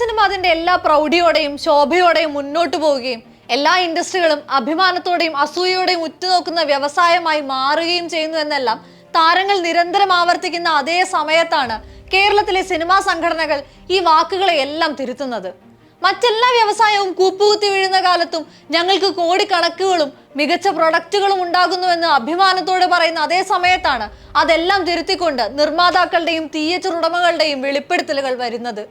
Cinema അതിന്റെ എല്ലാ പ്രൗഢിയോടെയും ശോഭയോടെയും മുന്നോട്ട് പോവുകയും എല്ലാ ഇൻഡസ്ട്രികളും അഭിമാനത്തോടെയും അസൂയയോടെയും ഉറ്റുനോക്കുന്ന വ്യവസായമായി മാറുകയും ചെയ്യുന്നു എന്നെല്ലാം താരങ്ങൾ നിരന്തരം ആവർത്തിക്കുന്ന അതേ സമയത്താണ് കേരളത്തിലെ സിനിമാ സംഘടനകൾ ഈ വാക്കുകളെ എല്ലാം തിരുത്തുന്നത്. മറ്റെല്ലാ വ്യവസായവും കൂപ്പുകുത്തി വീഴുന്ന കാലത്തും ഞങ്ങൾക്ക് കോടിക്കണക്കുകളും മികച്ച പ്രൊഡക്റ്റുകളും ഉണ്ടാകുന്നുവെന്ന് അഭിമാനത്തോടെ പറയുന്ന അതേ സമയത്താണ് അതെല്ലാം തിരുത്തിക്കൊണ്ട് നിർമ്മാതാക്കളുടെയും തിയേറ്റർ ഉടമകളുടെയും വെളിപ്പെടുത്തലുകൾ വരുന്നത്.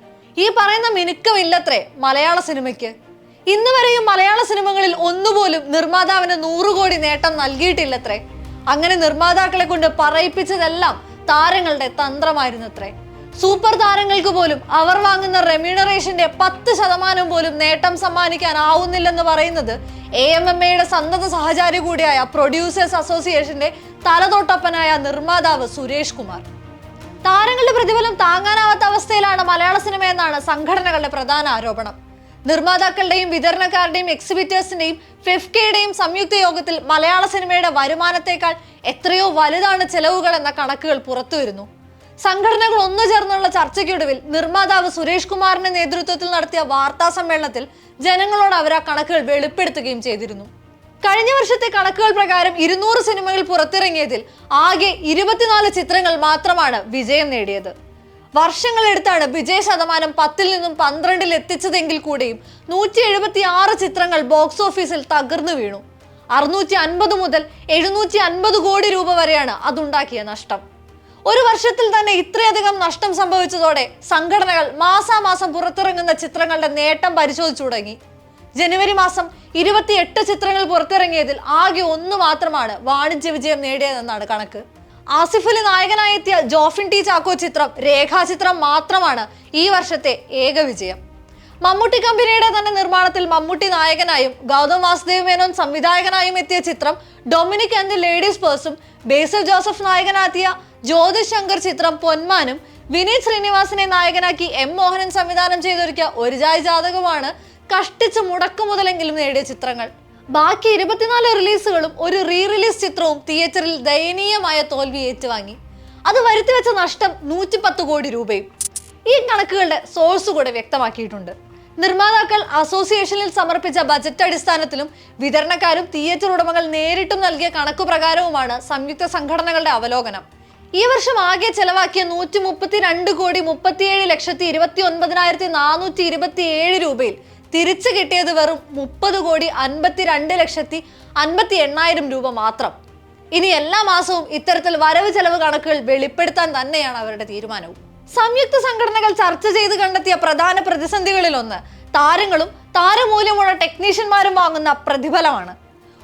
ഈ പറയുന്ന മിനുക്കമില്ലത്രേ മലയാള സിനിമയ്ക്ക്. ഇന്ന് വരെയും മലയാള സിനിമകളിൽ ഒന്നുപോലും നിർമ്മാതാവിന് നൂറ് കോടി നേട്ടം നൽകിയിട്ടില്ലത്രേ. അങ്ങനെ നിർമ്മാതാക്കളെ കൊണ്ട് പറയിപ്പിച്ചതെല്ലാം താരങ്ങളുടെ തന്ത്രമായിരുന്നത്രേ. സൂപ്പർ താരങ്ങൾക്ക് പോലും അവർ വാങ്ങുന്ന റെമ്യൂണറേഷന്റെ പത്ത് ശതമാനം പോലും നേട്ടം സമ്മാനിക്കാൻ ആവുന്നില്ലെന്ന് പറയുന്നത് എ എം എം എയുടെ സന്നദ്ധ സഹചാരി കൂടിയായ പ്രൊഡ്യൂസേഴ്സ് അസോസിയേഷന്റെ തലതൊട്ടപ്പനായ നിർമ്മാതാവ് സുരേഷ് കുമാർ. താരങ്ങളുടെ പ്രതിഫലം താങ്ങാനാവാത്ത അവസ്ഥയിലാണ് മലയാള സിനിമ എന്നാണ് സംഘടനകളുടെ പ്രധാന ആരോപണം. നിർമ്മാതാക്കളുടെയും വിതരണക്കാരുടെയും എക്സിബിറ്റേഴ്സിന്റെയും ഫെഫ്കയുടെയും സംയുക്ത യോഗത്തിൽ മലയാള സിനിമയുടെ വരുമാനത്തെക്കാൾ എത്രയോ വലുതാണ് ചെലവുകൾ എന്ന കണക്കുകൾ പുറത്തുവരുന്നു. സംഘടനകൾ ഒന്നു ചേർന്നുള്ള ചർച്ചയ്ക്കൊടുവിൽ നിർമ്മാതാവ് സുരേഷ് കുമാറിന്റെ നേതൃത്വത്തിൽ നടത്തിയ വാർത്താ സമ്മേളനത്തിൽ ജനങ്ങളോട് അവർ ആ കണക്കുകൾ വെളിപ്പെടുത്തുകയും ചെയ്തിരുന്നു. കഴിഞ്ഞ വർഷത്തെ കണക്കുകൾ പ്രകാരം ഇരുന്നൂറ് സിനിമകൾ പുറത്തിറങ്ങിയതിൽ ആകെ ഇരുപത്തിനാല് ചിത്രങ്ങൾ മാത്രമാണ് വിജയം നേടിയത്. വർഷങ്ങളെടുത്താണ് വിജയ ശതമാനം പത്തിൽ നിന്നും പന്ത്രണ്ടിൽ എത്തിച്ചതെങ്കിൽ കൂടിയും നൂറ്റി എഴുപത്തി ആറ് ചിത്രങ്ങൾ ബോക്സ് ഓഫീസിൽ തകർന്നു വീണു. അറുന്നൂറ്റി അൻപത് മുതൽ എഴുന്നൂറ്റി അൻപത് കോടി രൂപ വരെയാണ് അതുണ്ടാക്കിയ നഷ്ടം. ഒരു വർഷത്തിൽ തന്നെ ഇത്രയധികം നഷ്ടം സംഭവിച്ചതോടെ സംഘടനകൾ മാസാമാസം പുറത്തിറങ്ങുന്ന ചിത്രങ്ങളുടെ നേട്ടം പരിശോധിച്ചു തുടങ്ങി ജനുവരി മാസം ഇരുപത്തിയെട്ട് ചിത്രങ്ങൾ പുറത്തിറങ്ങിയതിൽ ആകെ ഒന്ന് മാത്രമാണ് വാണിജ്യ വിജയം നേടിയതെന്നാണ് കണക്ക്. ആസിഫ് അലി ജോഫിൻ ടി ചാക്കോ ചിത്രം രേഖാചിത്രം മാത്രമാണ് ഈ വർഷത്തെ ഏക വിജയം. മമ്മൂട്ടി കമ്പനിയുടെ തന്നെ നിർമ്മാണത്തിൽ മമ്മൂട്ടി നായകനായും ഗൗതം വാസുദേവ് മേനോൻ സംവിധായകനായും എത്തിയ ചിത്രം ഡൊമിനിക് ആൻഡ് ദി ലേഡീസ് പേഴ്സും ബേസിൽ ജോസഫ് നായകനാക്കിയ ജ്യോതിഷ് ശങ്കർ ചിത്രം പൊന്മാനും വിനീത് ശ്രീനിവാസനെ നായകനാക്കി എം മോഹനൻ സംവിധാനം ചെയ്തൊരുക്കിയ ഒരു ജായ് ജാതകമാണ് കഷ്ടിച്ച് മുടക്കു മുതലെങ്കിലും നേടിയ ചിത്രങ്ങൾ. ബാക്കി ഇരുപത്തിനാല് റിലീസുകളും ഒരു റീ റിലീസ് ചിത്രവും തിയേറ്ററിൽ ദയനീയമായ തോൽവി ഏറ്റുവാങ്ങി. അത് വരുത്തിവെച്ച നഷ്ടം നൂറ്റിപ്പത്ത് കോടി രൂപയും. ഈ കണക്കുകളുടെ സോഴ്സ് കൂടെ വ്യക്തമാക്കിയിട്ടുണ്ട്. നിർമ്മാതാക്കൾ അസോസിയേഷനിൽ സമർപ്പിച്ച ബജറ്റ് അടിസ്ഥാനത്തിലും വിതരണക്കാരും തിയേറ്റർ ഉടമകൾ നേരിട്ടും നൽകിയ കണക്കു പ്രകാരവുമാണ് സംയുക്ത സംഘടനകളുടെ അവലോകനം. ഈ വർഷം ആകെ ചെലവാക്കിയ നൂറ്റി മുപ്പത്തി രണ്ട് കോടി മുപ്പത്തിയേഴ് ലക്ഷത്തി ഇരുപത്തി ഒൻപതിനായിരത്തി നാനൂറ്റി ഇരുപത്തി ഏഴ് രൂപയിൽ തിരിച്ചു കിട്ടിയത് വെറും മുപ്പത് കോടി അൻപത്തി രണ്ട് ലക്ഷത്തി അൻപത്തി എണ്ണായിരം രൂപ മാത്രം. ഇനി എല്ലാ മാസവും ഇത്തരത്തിൽ വരവ് ചെലവ് കണക്കുകൾ വെളിപ്പെടുത്താൻ തന്നെയാണ് അവരുടെ തീരുമാനവും. സംയുക്ത സംഘടനകൾ ചർച്ച ചെയ്ത് കണ്ടെത്തിയ പ്രധാന പ്രതിസന്ധികളിൽ ഒന്ന് താരങ്ങളും താരമൂല്യമുള്ള ടെക്നീഷ്യന്മാരും വാങ്ങുന്ന പ്രതിഫലമാണ്.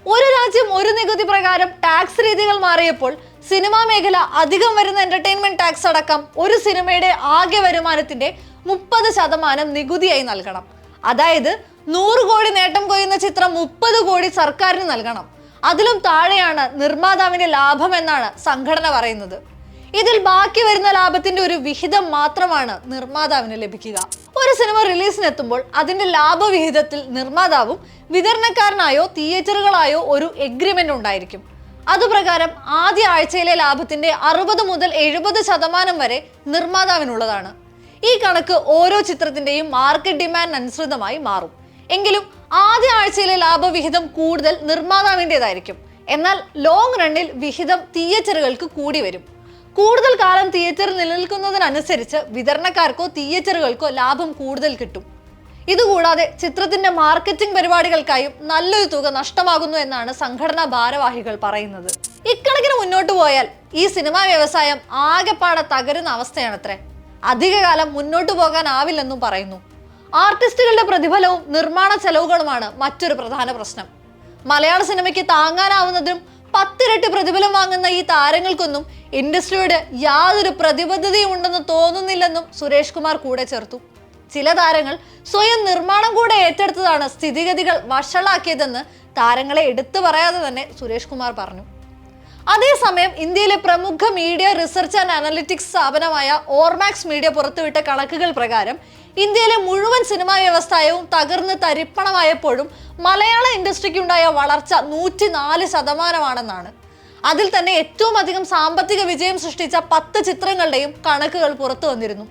ഒരു രാജ്യം ഒരു നികുതി പ്രകാരം ടാക്സ് രീതികൾ മാറിയപ്പോൾ സിനിമാ മേഖല അധികം വരുന്ന എന്റർടൈൻമെന്റ് ടാക്സ് അടക്കം ഒരു സിനിമയുടെ ആകെ വരുമാനത്തിന്റെ മുപ്പത് ശതമാനം നികുതിയായി നൽകണം. അതായത് നൂറ് കോടി നേട്ടം കൊയ്യുന്ന ചിത്രം മുപ്പത് കോടി സർക്കാരിന് നൽകണം. അതിലും താഴെയാണ് നിർമ്മാതാവിന്റെ ലാഭം എന്നാണ് സംഘടന പറയുന്നത്. ഇതിൽ ബാക്കി വരുന്ന ലാഭത്തിന്റെ ഒരു വിഹിതം മാത്രമാണ് നിർമ്മാതാവിന് ലഭിക്കുക. ഒരു സിനിമ റിലീസിനെത്തുമ്പോൾ അതിന്റെ ലാഭവിഹിതത്തിൽ നിർമ്മാതാവും വിതരണക്കാരനായോ തിയേറ്ററുകളായോ ഒരു എഗ്രിമെന്റ് ഉണ്ടായിരിക്കും. അതുപ്രകാരം ആദ്യ ആഴ്ചയിലെ ലാഭത്തിന്റെ അറുപത് മുതൽ എഴുപത് ശതമാനം വരെ നിർമ്മാതാവിനുള്ളതാണ്. ഈ കണക്ക് ഓരോ ചിത്രത്തിന്റെയും മാർക്കറ്റ് ഡിമാൻഡ് അനുസൃതമായി മാറും. എങ്കിലും ആദ്യ ആഴ്ചയിലെ ലാഭവിഹിതം കൂടുതൽ നിർമ്മാതാവിന്റെതായിരിക്കും എന്നാൽ ലോങ് റണ്ണിൽ വിഹിതം തിയേറ്ററുകൾക്ക് കൂടി വരും. കൂടുതൽ കാലം തിയേറ്റർ നിലനിൽക്കുന്നതിനനുസരിച്ച് വിതരണക്കാർക്കോ തിയേറ്ററുകൾക്കോ ലാഭം കൂടുതൽ കിട്ടും. ഇതുകൂടാതെ ചിത്രത്തിന്റെ മാർക്കറ്റിംഗ് പരിപാടികൾക്കായും നല്ലൊരു തുക നഷ്ടമാകുന്നു എന്നാണ് സംഘടനാ ഭാരവാഹികൾ പറയുന്നത്. ഇക്കണക്കിന് മുന്നോട്ട് പോയാൽ ഈ സിനിമാ വ്യവസായം ആകെപ്പാടെ തകരുന്ന അവസ്ഥയാണത്രേ. അധികകാലം മുന്നോട്ട് പോകാനാവില്ലെന്നും പറയുന്നു. ആർട്ടിസ്റ്റുകളുടെ പ്രതിഫലവും നിർമ്മാണ ചെലവുകളുമാണ് മറ്റൊരു പ്രധാന പ്രശ്നം. മലയാള സിനിമയ്ക്ക് താങ്ങാനാവുന്നതിനും പത്തിരട്ടി പ്രതിഫലം വാങ്ങുന്ന ഈ താരങ്ങൾക്കൊന്നും ഇൻഡസ്ട്രിയോട് യാതൊരു പ്രതിബദ്ധതയും ഉണ്ടെന്ന് തോന്നുന്നില്ലെന്നും സുരേഷ് കുമാർ കൂടെ ചേർത്തു. ചില താരങ്ങൾ സ്വയം നിർമ്മാണം കൂടെ ഏറ്റെടുത്തതാണ് സ്ഥിതിഗതികൾ വഷളാക്കിയതെന്ന് താരങ്ങളെ എടുത്തു പറയാതെ തന്നെ സുരേഷ് കുമാർ പറഞ്ഞു. അതേസമയം ഇന്ത്യയിലെ പ്രമുഖ മീഡിയ റിസർച്ച് ആൻഡ് അനലിറ്റിക്സ് സ്ഥാപനമായ ഓർമാക്സ് മീഡിയ പുറത്തുവിട്ട കണക്കുകൾ പ്രകാരം ഇന്ത്യയിലെ മുഴുവൻ സിനിമാ വ്യവസായവും തകർന്ന് തരിപ്പണമായപ്പോഴും മലയാള ഇൻഡസ്ട്രിക്കുണ്ടായ വളർച്ച നൂറ്റി നാല് ശതമാനമാണെന്നാണ്. അതിൽ തന്നെ ഏറ്റവും അധികം സാമ്പത്തിക വിജയം സൃഷ്ടിച്ച പത്ത് ചിത്രങ്ങളുടെയും കണക്കുകൾ പുറത്തു വന്നിരുന്നു.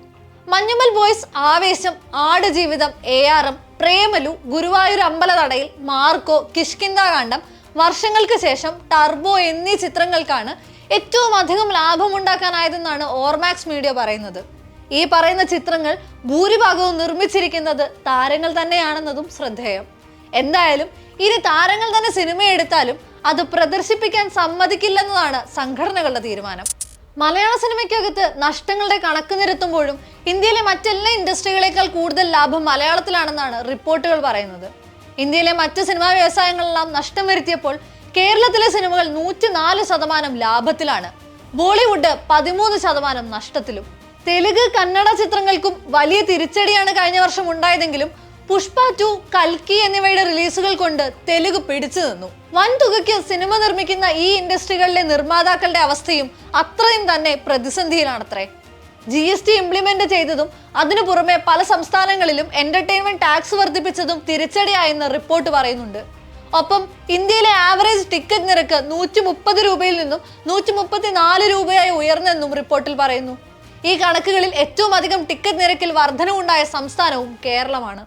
Manjummel boys Aavesham Aadujeevitham A M Premalu Guruvayur അമ്പലതടയിൽ Marco Kishkindhakandam വർഷങ്ങൾക്ക് ശേഷം ടർബോ എന്നീ ചിത്രങ്ങൾക്കാണ് ഏറ്റവും അധികം ലാഭമുണ്ടാക്കാനായതെന്നാണ് ഓർമാക്സ് മീഡിയ പറയുന്നത്. ഈ പറയുന്ന ചിത്രങ്ങൾ ഭൂരിഭാഗവും നിർമ്മിച്ചിരിക്കുന്നത് താരങ്ങൾ തന്നെയാണെന്നതും ശ്രദ്ധേയം. എന്തായാലും ഇനി താരങ്ങൾ തന്നെ സിനിമ എടുത്താലും അത് പ്രദർശിപ്പിക്കാൻ സമ്മതിക്കില്ലെന്നതാണ് സംഘടനകളുടെ തീരുമാനം. മലയാള സിനിമയ്ക്കകത്ത് നഷ്ടങ്ങളുടെ കണക്ക് നിരത്തുമ്പോഴും ഇന്ത്യയിലെ മറ്റെല്ലാ ഇൻഡസ്ട്രികളേക്കാൾ കൂടുതൽ ലാഭം മലയാളത്തിലാണെന്നാണ് റിപ്പോർട്ടുകൾ പറയുന്നത്. ഇന്ത്യയിലെ മറ്റ് സിനിമാ വ്യവസായങ്ങളെല്ലാം നഷ്ടം വരുത്തിയപ്പോൾ കേരളത്തിലെ സിനിമകൾ നൂറ്റിനാല് ശതമാനം ലാഭത്തിലാണ്. ബോളിവുഡ് പതിമൂന്ന് ശതമാനം നഷ്ടത്തിലും. തെലുഗ് കന്നഡ ചിത്രങ്ങൾക്കും വലിയ തിരിച്ചടിയാണ് കഴിഞ്ഞ വർഷം ഉണ്ടായതെങ്കിലും പുഷ്പ ടു കൽക്കി എന്നിവയുടെ റിലീസുകൾ കൊണ്ട് തെലുഗ് പിടിച്ചു നിന്നു. വൻതുകയ്ക്ക് സിനിമ നിർമ്മിക്കുന്ന ഈ ഇൻഡസ്ട്രികളിലെ നിർമ്മാതാക്കളുടെ അവസ്ഥയും അത്രയും തന്നെ പ്രതിസന്ധിയിലാണത്രേ. ജി എസ് ടി ഇംപ്ലിമെന്റ് ചെയ്തതും അതിനു പുറമെ പല സംസ്ഥാനങ്ങളിലും എന്റർടൈൻമെന്റ് ടാക്സ് വർദ്ധിപ്പിച്ചതും തിരിച്ചടിയായെന്ന് റിപ്പോർട്ട് പറയുന്നുണ്ട്. ഒപ്പം ഇന്ത്യയിലെ ആവറേജ് ടിക്കറ്റ് നിരക്ക് നൂറ്റി മുപ്പത് രൂപയിൽ നിന്നും നൂറ്റി മുപ്പത്തി നാല് രൂപയായി ഉയർന്നെന്നും റിപ്പോർട്ടിൽ പറയുന്നു. ഈ കണക്കുകളിൽ ഏറ്റവും അധികം ടിക്കറ്റ് നിരക്കിൽ വർധനവുണ്ടായ സംസ്ഥാനവും കേരളമാണ്.